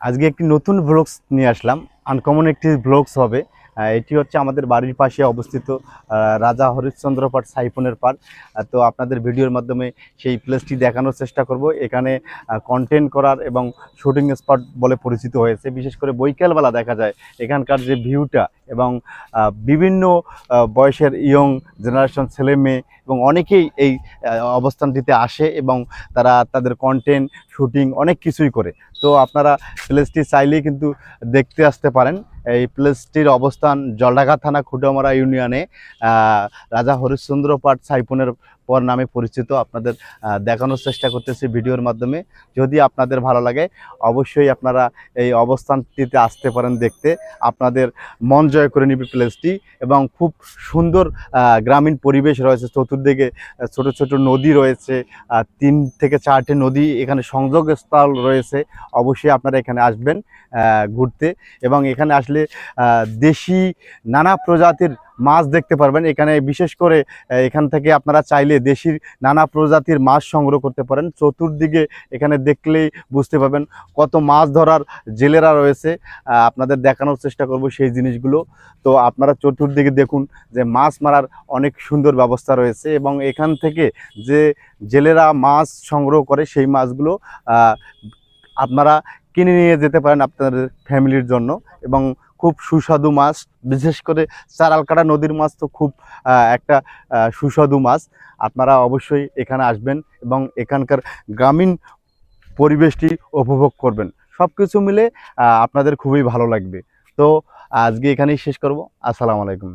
আজকে একটি নতুন ব্লগস নিয়ে আসলাম। আনকমন একটি ব্লগস হবে। এটি হচ্ছে আমাদের বাড়ির পাশে অবস্থিত রাজা হরিশ্চন্দ্র পাট সাইফনের আহ, তো আপনাদের ভিডিওর মাধ্যমে সেই প্লেসটি দেখানোর চেষ্টা করব। এখানে কন্টেন্ট করার এবং শুটিং স্পট বলে পরিচিত হয়েছে। বিশেষ করে বৈকালবেলা দেখা যায় এখানকার যে ভিউটা এবং বিভিন্ন বয়সের ইয়ং জেনারেশন ছেলে মেয়ে এবং অনেকেই এই অবস্থানটিতে আসে এবং তারা তাদের কন্টেন্ট শুটিং অনেক কিছুই করে। তো আপনারা প্লেসটি চাইলেই কিন্তু দেখতে আসতে পারেন। এই প্লেসটির অবস্থান জলঢাকা থানা খুঁটামারা ইউনিয়নে রাজা হরিশ্চন্দ্র পাট সাইফনের পর নামে পরিচিত। আপনাদের দেখানোর চেষ্টা করতেছি ভিডিওর মাধ্যমে। যদি আপনাদের ভালো লাগে, অবশ্যই আপনারা এই অবস্থানটিতে আসতে পারেন দেখতে। আপনাদের মন জয় করে নিবে প্লেসটি এবং খুব সুন্দর গ্রামীণ পরিবেশ রয়েছে। চতুর্দিকে ছোট ছোট নদী রয়েছে তিন থেকে চারটে নদী এখানে সংযোগস্থল রয়েছে। অবশ্যই আপনারা এখানে আসবেন ঘুরতে এবং এখানে আসলে আহ, দেশি নানা প্রজাতির মাছ দেখতে পারবেন। এখানে বিশেষ করে এখান থেকে আপনারা চাইলে দেশির নানা প্রজাতির মাছ সংগ্রহ করতে পারেন। চতুর্দিকে এখানে দেখলেই বুঝতে পারবেন কত মাছ ধরার জেলেরা রয়েছে। আপনাদের দেখানোর চেষ্টা করব সেই জিনিসগুলো। তো আপনারা চতুর্দিকে দেখুন যে মাছ মারার অনেক সুন্দর ব্যবস্থা রয়েছে এবং এখান থেকে যে জেলেরা মাছ সংগ্রহ করে সেই মাছগুলো আপনারা কিনে নিয়ে যেতে পারেন আপনাদের ফ্যামিলির জন্য এবং খুব সুস্বাদু মাছ, বিশেষ করে চারালকাটা নদীর মাছ তো খুব একটা সুস্বাদু মাছ। আপনারা অবশ্যই এখানে আসবেন এবং এখানকার গ্রামীণ পরিবেশটি উপভোগ করবেন। সব কিছু মিলে আপনাদের খুবই ভালো লাগবে। তো আজকে এখানেই শেষ করব। আসসালামু আলাইকুম।